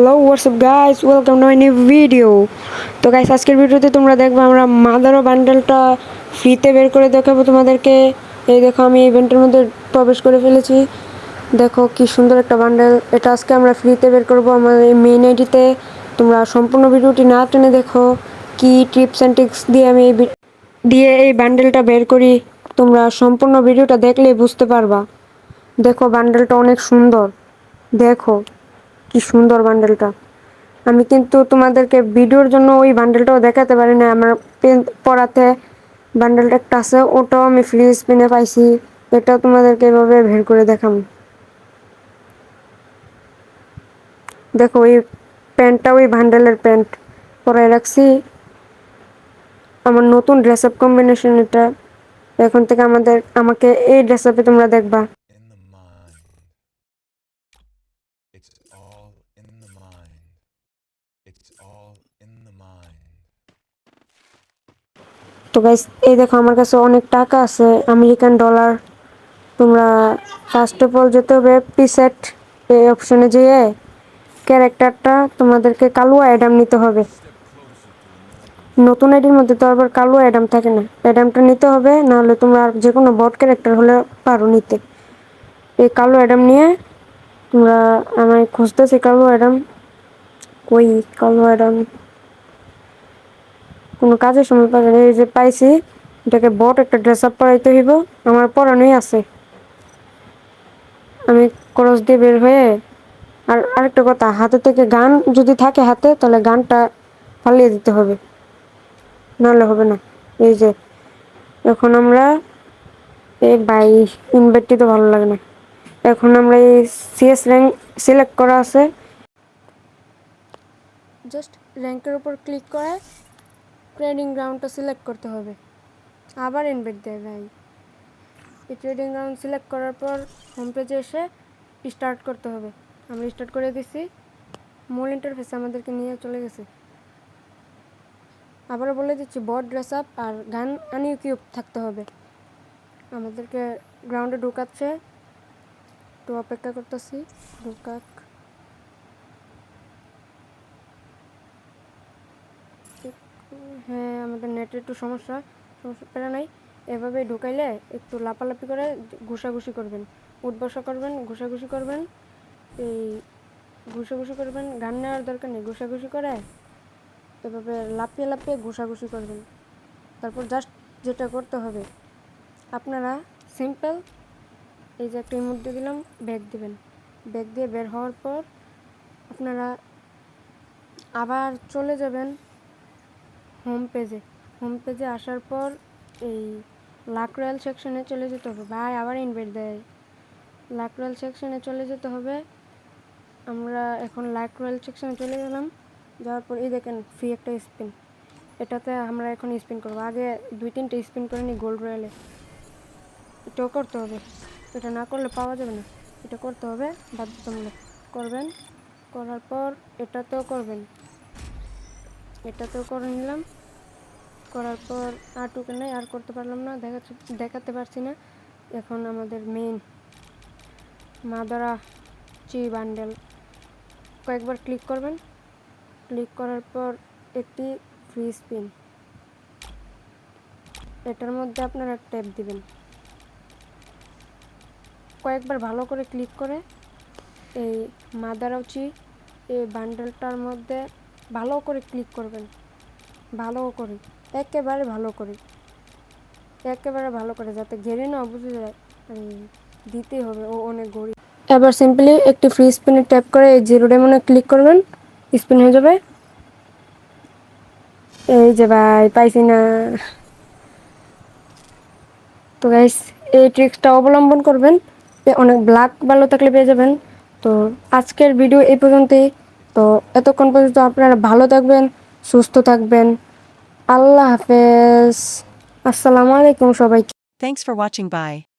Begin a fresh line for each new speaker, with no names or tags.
Hello WhatsApp guys welcome to my new video তো guys আজকের ভিডিওতে তোমরা দেখবে আমরা মাদারো বান্ডেলটা ফ্রিতে বের করে দেখাবো তোমাদেরকে। এই দেখো, আমি ইভেন্টের মধ্যে প্রবেশ করে ফেলেছি। দেখো, কি সুন্দর একটা বান্ডেল এটা আজকে আমরা ফ্রিতে বের করব আমাদের মেইন আইডিতে তোমরা সম্পূর্ণ ভিডিওটি না টেনে দেখো। কি টিপস অ্যান্ড টিক্স দিয়ে আমি এই দিয়ে এই বান্ডেলটা বের করি, তোমরা সম্পূর্ণ ভিডিওটা দেখলেই বুঝতে পারবা। দেখো বান্ডেলটা অনেক সুন্দর। দেখো। কি সুন্দর বান্ডেলটা আমি কিন্তু তোমাদেরকে ভিডিওর জন্য ওই বান্ডেলটাও দেখাতে পারি না আমার পড়াতে বান্ডেলটা একটা আছে, ওটাও আমি ফ্রি স্পিনে পাইছি। এটাও তোমাদেরকে এভাবে বের করে দেখাম। দেখো ওই প্যান্টটা ওই বান্ডেলের প্যান্ট পরে রাখছি। আমার নতুন ড্রেস আপ কম্বিনেশন এটা এখন থেকে আমাদের, আমাকে এই ড্রেস আপে তোমরা দেখবা। তো গাইস এই দেখো আমার কাছে অনেক টাকা আছে, আমেরিকান ডলার তোমরা ফার্স্ট অফ অল যেতে হবে পিসেট এই অপশনে যেয়ে ক্যারেক্টারটা তোমাদেরকে কালো অ্যাডাম নিতে হবে। নতুন আইডির মধ্যে তো আবার কালো অ্যাডাম থাকে না অ্যাডামটা নিতে হবে নাহলে তোমরা আর যে কোনো বট ক্যারেক্টার হলে পারো নিতে। এই কালো অ্যাডাম নিয়ে তোমরা আমায় খুঁজতেছি কালো অ্যাডাম কই কালো অ্যাডাম কোনো কাজের সময় পাবে না। এই যে পাইছি, এটাকে বট একটা ড্রেস আপ পরাইতে হইব। আমার পরানোই আছে। আমি ক্রস দিয়ে বের হয়ে আর আরেকটা কথা, হাতে থেকে গান যদি থাকে হাতে, তাহলে গানটা পালিয়ে দিতে হবে। নাহলে হবে না। এই যে, এখন আমরা এই বাই ইনভার্টটি তো ভালো লাগে না। এখন আমরা এই সিএস র্যাঙ্ক সিলেক্ট করা আছে। জাস্ট র্যাঙ্কের উপর ক্লিক করে ট্রেডিং গ্রাউন্ডটা সিলেক্ট করতে হবে। আবার ইনভাইট দেয় ভাই। এই ট্রেডিং গ্রাউন্ড সিলেক্ট করার পর হোম পেজে এসে স্টার্ট করতে হবে। আমরা স্টার্ট করে দিছি। মূল ইন্টারফেসে আমাদেরকে নিয়ে চলে গেছে। আবারও বলে দিচ্ছি বট ড্রেস আপ আর গান আনিও কিউব থাকতে হবে। আমাদেরকে গ্রাউন্ডে ঢুকাচ্ছে। তো অপেক্ষা করতেছি। ঢুকাক। হ্যাঁ আমাদের নেটের একটু সমস্যা সমস্যা পেরা নাই। এভাবে ঢুকাইলে একটু লাপালাপি করে ঘুষাঘুষি করবেন। উঠবসা করবেন, ঘুষাঘুষি করবেন। এই ঘুষাঘুষি করবেন, গান নেওয়ার দরকার নেই, ঘুষাঘুষি করে এভাবে লাপিয়ে লাপিয়ে ঘুষাঘুষি করবেন। তারপর জাস্ট যেটা করতে হবে, আপনারা সিম্পল এই যে একটা দিয়ে দিলাম ব্যাগ দিবেন। ব্যাগ দিয়ে বের হওয়ার পর আপনারা আবার চলে যাবেন হোম পেজে হোম পেজে আসার পর এই লাক রয়্যাল সেকশনে চলে যেতে হবে। ভাই, আবার ইনভাইট দেয়। লাক রয়্যাল সেকশনে চলে যেতে হবে। আমরা এখন লাক রয়্যাল সেকশনে চলে গেলাম। যাওয়ার পর এই দেখেন ফ্রি একটা স্পিন এটাতে আমরা এখন স্পিন করব। আগে দুই তিনটে স্পিন করে নিই গোল্ড রয়্যালে এটাও করতে হবে। এটা না করলে পাওয়া যাবে না। এটা করতে হবে বাধ্যতামূলক। করবেন। করার পর এটাতেও করবেন। এটাতেও করে নিলাম। করার পর আর টুকে নাই, আর করতে পারলাম না দেখাচ্ছে দেখাতে পারছি না। এখন আমাদের মেন মাদারা চি বান্ডেল কয়েকবার ক্লিক করবেন। ক্লিক করার পর একটি ফ্রি স্পিন এটার মধ্যে আপনারা ট্যাপ দিবেন। কয়েকবার ভালো করে ক্লিক করে এই মাদারাউচি এই বান্ডেলটার মধ্যে ভালো করে ক্লিক করবেন। ভালো করে, একেবারে ভালো করে, একেবারে ভালো করে যাতে ঘেরে না বুঝে যায় এই দিতেই হবে, ও অনেক গরিব। এবার সিম্পলি একটি ফ্রি স্পিনে ট্যাপ করে এই জিরো ডেমনে ক্লিক করবেন স্পিন হয়ে যাবে। এই যে ভাই, পাইছি না। তো গাইস এই ট্রিক্সটা অবলম্বন করবেন অনেক ব্ল্যাক ভালো থাকলে পেয়ে যাবেন। তো আজকের ভিডিও এই পর্যন্তই। তো এতক্ষণ পর্যন্ত আপনারা ভালো থাকবেন, সুস্থ থাকবেন। আল্লাহ হাফেজ। আসসালামু আলাইকুম সবাইকে।
Thanks for watching Bye.